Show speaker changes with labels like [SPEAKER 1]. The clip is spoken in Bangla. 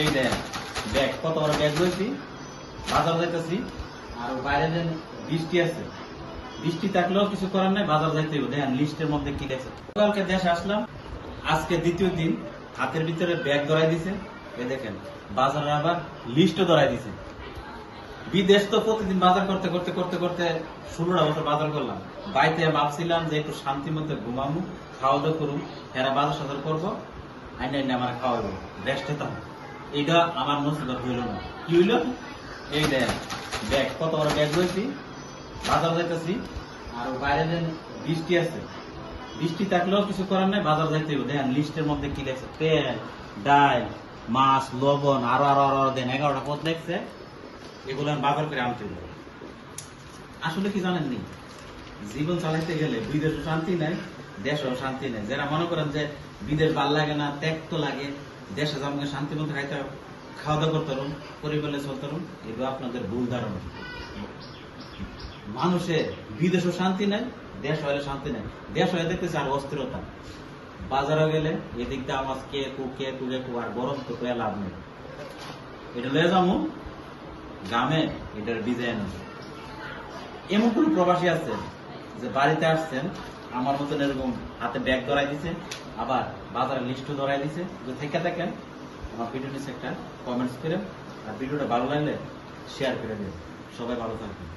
[SPEAKER 1] এই দেখ ব্যাগ, কত বড় ব্যাগ রয়েছি বাজার যাইতেছি, আর বাইরে যে বৃষ্টি আছে, বৃষ্টি থাকলেও কিছু করার নাই, বাজার যাইতে হবে দেখেন, লিস্টের মধ্যে কি আছে। কালকে দেশে আসলাম, আজকে দ্বিতীয় দিন, হাতের ভিতরে ব্যাগ ধরাই দিছে। এই দেখেন, বাজারে আবার লিস্টও ধরাই দিছে। বিদেশ তো প্রতিদিন বাজার করতে করতে করতে করতে ষোলোটা বছর বাজার করলাম। বাড়িতে ভাবছিলাম যে একটু শান্তি মধ্যে ঘুমামু খাওয়া দাওয়া করুম, এরা বাজার সাজার করব, আইনে আইনে আমার খাওয়াবো রেস্টে তো এইটা আমার নসিবত হইল না। কি হইল? এই দেখ ব্যাগ কত বড় ব্যাগ রয়েছি বাজার যাইতেছি, আর বাইরে যে বৃষ্টি আছে। বৃষ্টি থাকলেও কিছু করার নাই, বাজার যাইতে হবে দেখেন লিস্টের মধ্যে কি লেখছে? তেল, ডাল, মাছ, লবণ, আরও আরও আরও দেন এগারোটা পথ লেখছে। এগুলো বাজার করে আনতে হবে আসলে কি জানেন নি? জীবন চালাইতে গেলে বিদেশও শান্তি নাই, দেশও শান্তি নাই। যারা মনে করেন যে বিদেশ ভালো লাগে না, ত্যাগ তো লাগে দেশে আমাকে শান্তি মতো খাইতে খাওয়া দাওয়া করতে পারুন, পরিবারে চলতে পারুন, এগুলো আপনাদের ভুল ধারণা। মানুষের বিদেশও শান্তি নাই দেশ হলে শান্তি নাই দেশ হয়ে দেখতেছে আর অস্থিরতা। বাজারে গেলে এদিক দিয়ে আমার কে কু কে কু কে কু, আর গরম তো কয়ে লাভ নেই। এটা লয়ে যাব গ্রামে এটার ডিজাইন আছে। এমন কোন প্রবাসী আছে যে বাড়িতে আসছেন আমার মতন এরকম হাতে ব্যাগ ধরাই দিছে, আবার বাজারের লিস্টও ধরাই দিছে। যদি থেকে থাকেন আমার ভিডিও নিচে একটা কমেন্টস করে, আর ভিডিওটা ভালো লাগলে শেয়ার করে দিন সবাই ভালো থাকবেন।